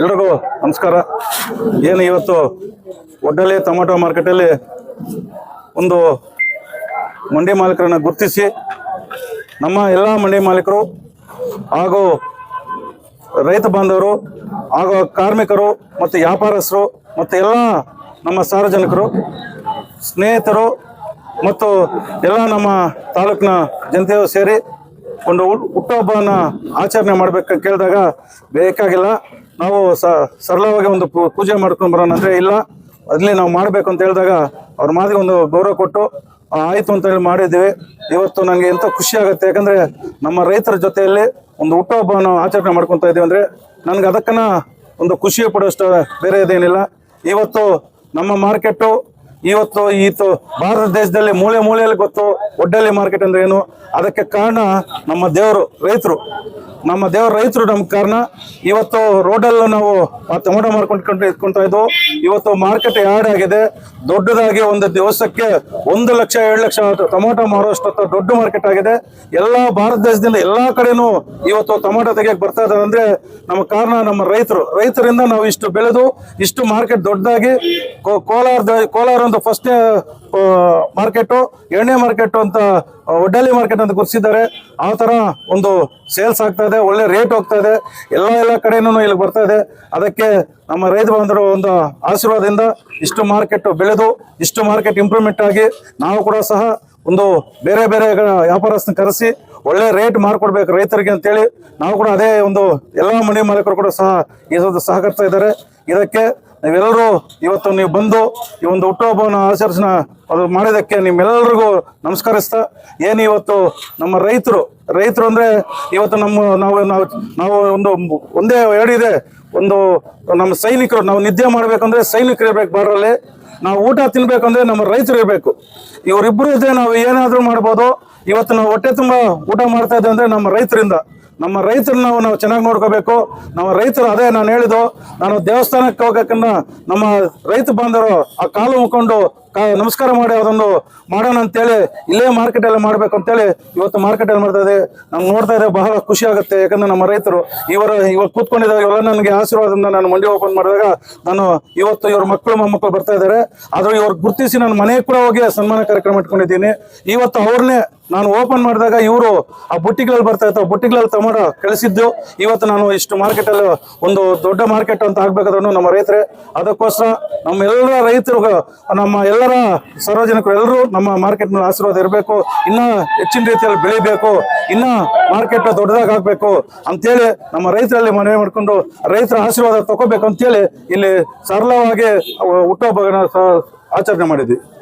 ಎಲ್ರಿಗೂ ನಮಸ್ಕಾರ. ಏನು ಇವತ್ತು ಒಡ್ಡಲೆ ಟೊಮೆಟೊ ಮಾರ್ಕೆಟಲ್ಲಿ ಒಂದು ಮಂಡಿ ಮಾಲೀಕರನ್ನು ಗುರುತಿಸಿ ನಮ್ಮ ಎಲ್ಲ ಮಂಡಿ ಮಾಲೀಕರು ಹಾಗೂ ರೈತ ಬಾಂಧವರು ಹಾಗೂ ಕಾರ್ಮಿಕರು ಮತ್ತು ವ್ಯಾಪಾರಸ್ಥರು ಮತ್ತು ಎಲ್ಲ ನಮ್ಮ ಸಾರ್ವಜನಿಕರು, ಸ್ನೇಹಿತರು ಮತ್ತು ಎಲ್ಲ ನಮ್ಮ ತಾಲೂಕಿನ ಜನತೆಯು ಸೇರಿ ಒಂದು ಹುಟ್- ಹುಟ್ಟುಹಬ್ಬವನ್ನು ಆಚರಣೆ ಮಾಡ್ಬೇಕು ಕೇಳಿದಾಗ ಬೇಕಾಗಿಲ್ಲ. ನಾವು ಸರಳವಾಗಿ ಒಂದು ಪೂಜೆ ಮಾಡ್ಕೊಂಡು ಬರೋಣ ಅಂದರೆ ಇಲ್ಲ. ಅಲ್ಲಿ ನಾವು ಮಾಡಬೇಕು ಅಂತ ಹೇಳಿದಾಗ ಅವ್ರ ಮಾತಿಗೆ ಒಂದು ಗೌರವ ಕೊಟ್ಟು ಆಯಿತು ಅಂತ ಹೇಳಿ ಮಾಡಿದ್ದೀವಿ. ಇವತ್ತು ನನಗೆ ಎಂಥ ಖುಷಿ ಆಗುತ್ತೆ. ಯಾಕಂದ್ರೆ ನಮ್ಮ ರೈತರ ಜೊತೆಯಲ್ಲಿ ಒಂದು ಹುಟ್ಟುಹಬ್ಬವನ್ನು ಆಚರಣೆ ಮಾಡ್ಕೊತಾ ಇದ್ದೀವಿ ಅಂದರೆ ನನಗೆ ಅದಕ್ಕನ್ನ ಒಂದು ಖುಷಿ ಪಡೋಷ್ಟು ಬೇರೆ ಇದೇನಿಲ್ಲ. ಇವತ್ತು ನಮ್ಮ ಮಾರ್ಕೆಟು ಇವತ್ತು ಈತು ಭಾರತ ದೇಶದಲ್ಲಿ ಮೂಳೆ ಮೂಲೆಯಲ್ಲಿ ಗೊತ್ತು ಒಡ್ಡಲ್ಲಿ ಮಾರ್ಕೆಟ್ ಅಂದ್ರೆ ಏನು? ಅದಕ್ಕೆ ಕಾರಣ ನಮ್ಮ ದೇವರು ರೈತರು. ನಮ್ಮ ದೇವ್ರ ರೈತರು ನಮ್ಗೆ ಕಾರಣ. ಇವತ್ತು ರೋಡಲ್ಲಿ ನಾವು ಆ ಮಾರ್ಕೊಂಡ್ಕೊಂಡು ಮಾರ್ಕೊಂಡು ಇಟ್ಕೊಂತ ಇದ್ವು. ಇವತ್ತು ಮಾರ್ಕೆಟ್ ಯಾರ್ಡ್ ಆಗಿದೆ. ದೊಡ್ಡದಾಗಿ ಒಂದು ದಿವಸಕ್ಕೆ ಒಂದು ಲಕ್ಷ, ಎರಡು ಲಕ್ಷ ಟೊಮೊಟೊ ಮಾರುವಷ್ಟು ದೊಡ್ಡ ಮಾರ್ಕೆಟ್ ಆಗಿದೆ. ಎಲ್ಲ ಭಾರತ ದೇಶದಿಂದ ಎಲ್ಲಾ ಕಡೆನೂ ಇವತ್ತು ಟೊಮೊಟೊ ತೆಗಿಯಕ್ಕೆ ಬರ್ತಾ ಇದ್ದಾರೆ ಅಂದ್ರೆ ನಮ್ಮ ಕಾರಣ ನಮ್ಮ ರೈತರು. ರೈತರಿಂದ ನಾವು ಇಷ್ಟು ಬೆಳೆದು ಇಷ್ಟು ಮಾರ್ಕೆಟ್ ದೊಡ್ಡದಾಗಿ ಕೋಲಾರ ಕೋಲಾರ ಒಂದು ಫಸ್ಟ್ ಮಾರ್ಕೆಟು ಎರಡನೇ ಮಾರ್ಕೆಟ್ ಅಂತ ಒಡ್ಡಾಲಿ ಮಾರ್ಕೆಟ್ ಅಂತ ಗುರುತಿಸಿದ್ದಾರೆ ಆ ಥರ ಒಂದು ಸೇಲ್ಸ್ ಆಗ್ತಾ ಇದೆ, ಒಳ್ಳೆ ರೇಟ್ ಹೋಗ್ತಾ ಇದೆ. ಎಲ್ಲ ಎಲ್ಲ ಕಡೆಯೂ ಇಲ್ಲಿ ಬರ್ತಾ ಇದೆ. ಅದಕ್ಕೆ ನಮ್ಮ ರೈತ ಬಂದರು ಒಂದು ಆಶೀರ್ವಾದದಿಂದ ಇಷ್ಟು ಮಾರ್ಕೆಟ್ ಬೆಳೆದು, ಇಷ್ಟು ಮಾರ್ಕೆಟ್ ಇಂಪ್ರೂವ್ಮೆಂಟ್ ಆಗಿ ನಾವು ಕೂಡ ಸಹ ಒಂದು ಬೇರೆ ಬೇರೆ ವ್ಯಾಪಾರಸ್ಥನ ಕರೆಸಿ ಒಳ್ಳೆ ರೇಟ್ ಮಾಡ್ಕೊಡ್ಬೇಕು ರೈತರಿಗೆ ಅಂತೇಳಿ ನಾವು ಕೂಡ ಅದೇ ಒಂದು ಎಲ್ಲ ಮನೆ ಮಾಲೀಕರು ಕೂಡ ಸಹ ಈ ಒಂದು ಸಹಕರಿಸ್ತಾ ಇದ್ದಾರೆ. ಇದಕ್ಕೆ ನೀವೆಲ್ಲರೂ ಇವತ್ತು ನೀವು ಬಂದು ಈ ಒಂದು ಹುಟ್ಟುಹಬ್ಬವನ್ನು ಆಚರಿಸನ ಅದು ಮಾಡಿದ್ದಕ್ಕೆ ನಿಮ್ಮೆಲ್ಲರಿಗೂ ನಮಸ್ಕರಿಸ್ತಾ, ಏನು ಇವತ್ತು ನಮ್ಮ ರೈತರು ರೈತರು ಅಂದ್ರೆ ಇವತ್ತು ನಮ್ಮ ನಾವು ನಾವು ನಾವು ಒಂದು, ಒಂದೇ ಹೇಳಿದೆ ಒಂದು ನಮ್ಮ ಸೈನಿಕರು, ನಾವು ನಿದ್ದೆ ಮಾಡಬೇಕಂದ್ರೆ ಸೈನಿಕರು ಇರಬೇಕು ಬಾರ್ಡ್ರಲ್ಲಿ ನಾವು ಊಟ ತಿನ್ಬೇಕಂದ್ರೆ ನಮ್ಮ ರೈತರು ಇರಬೇಕು. ಇವರಿಬ್ಬರು ಇದ್ರೆ ನಾವು ಏನಾದರೂ ಮಾಡ್ಬೋದು. ಇವತ್ತು ನಾವು ಹೊಟ್ಟೆ ತುಂಬ ಊಟ ಮಾಡ್ತಾ ಇದ್ದೇವೆ ಅಂದ್ರೆ ನಮ್ಮ ರೈತರಿಂದ. ನಮ್ಮ ರೈತರನ್ನ ನಾವು ನಾವು ಚೆನ್ನಾಗಿ ನೋಡ್ಕೋಬೇಕು. ನಮ್ಮ ರೈತರು ಅದೇ ನಾನು ಹೇಳಿದ್ದು, ನಾನು ದೇವಸ್ಥಾನಕ್ಕೆ ಹೋಗಕ್ಕನ್ನ ನಮ್ಮ ರೈತ ಬಾಂಧವರು ಆ ಕಾಲು ಮುಕ್ಕೊಂಡು ಕಾ ನಮಸ್ಕಾರ ಮಾಡಿ ಅದೊಂದು ಮಾಡೋಣ ಅಂತೇಳಿ ಇಲ್ಲೇ ಮಾರ್ಕೆಟಲ್ಲಿ ಮಾಡಬೇಕು ಅಂತೇಳಿ ಇವತ್ತು ಮಾರ್ಕೆಟಲ್ಲಿ ಮಾಡ್ತಾ ಇದೆ. ನಮ್ಗೆ ನೋಡ್ತಾ ಇದ್ರೆ ಬಹಳ ಖುಷಿ ಆಗುತ್ತೆ. ಯಾಕಂದ್ರೆ ನಮ್ಮ ರೈತರು ಇವರು ಇವಾಗ ಕೂತ್ಕೊಂಡಿದ್ದಾಗ ಇವೆಲ್ಲ ನನಗೆ ಆಶೀರ್ವಾದದಿಂದ ನಾನು ಮಂಡಿ ಓಪನ್ ಮಾಡಿದಾಗ ನಾನು ಇವತ್ತು ಇವ್ರ ಮಕ್ಕಳು ಮೊಮ್ಮಕ್ಕಳು ಬರ್ತಾ ಇದ್ದಾರೆ. ಆದ್ರೆ ಇವ್ರು ಗುರುತಿಸಿ ನಾನು ಮನೆಗೆ ಕೂಡ ಹೋಗಿ ಸನ್ಮಾನ ಕಾರ್ಯಕ್ರಮ ಇಟ್ಕೊಂಡಿದ್ದೀನಿ. ಇವತ್ತು ಅವ್ರನ್ನೇ ನಾನು ಓಪನ್ ಮಾಡಿದಾಗ ಇವರು ಆ ಬುಟ್ಟಿಗಳಲ್ಲಿ ಬರ್ತಾ ಇತ್ತು. ಬುಟ್ಟಿಗಳಲ್ಲಿ ಟೊಮೊಟೊ ಕಳಿಸಿದ್ದು. ಇವತ್ತು ನಾನು ಇಷ್ಟು ಮಾರ್ಕೆಟಲ್ಲಿ ಒಂದು ದೊಡ್ಡ ಮಾರ್ಕೆಟ್ ಅಂತ ಆಗ್ಬೇಕಾದ್ರೂ ನಮ್ಮ ರೈತರೇ, ಅದಕ್ಕೋಸ್ಕರ ನಮ್ಮೆಲ್ಲ ರೈತರು ನಮ್ಮ ಎಲ್ಲರ ಸಾರ್ವಜನಿಕರು ಎಲ್ಲರೂ ನಮ್ಮ ಮಾರ್ಕೆಟ್ ಮೇಲೆ ಆಶೀರ್ವಾದ ಇರಬೇಕು, ಇನ್ನೂ ಹೆಚ್ಚಿನ ರೀತಿಯಲ್ಲಿ ಬೆಳಿಬೇಕು, ಇನ್ನೂ ಮಾರ್ಕೆಟ್ ದೊಡ್ಡದಾಗಿ ಅಂತ ಅಂತೇಳಿ ನಮ್ಮ ರೈತರಲ್ಲಿ ಮನವಿ ಮಾಡ್ಕೊಂಡು ರೈತರ ಆಶೀರ್ವಾದ ತಗೋಬೇಕು ಅಂತೇಳಿ ಇಲ್ಲಿ ಸರಳವಾಗಿ ಹುಟ್ಟುಹಬ್ಬನ ಸ- ಆಚರಣೆ ಮಾಡಿದ್ವಿ.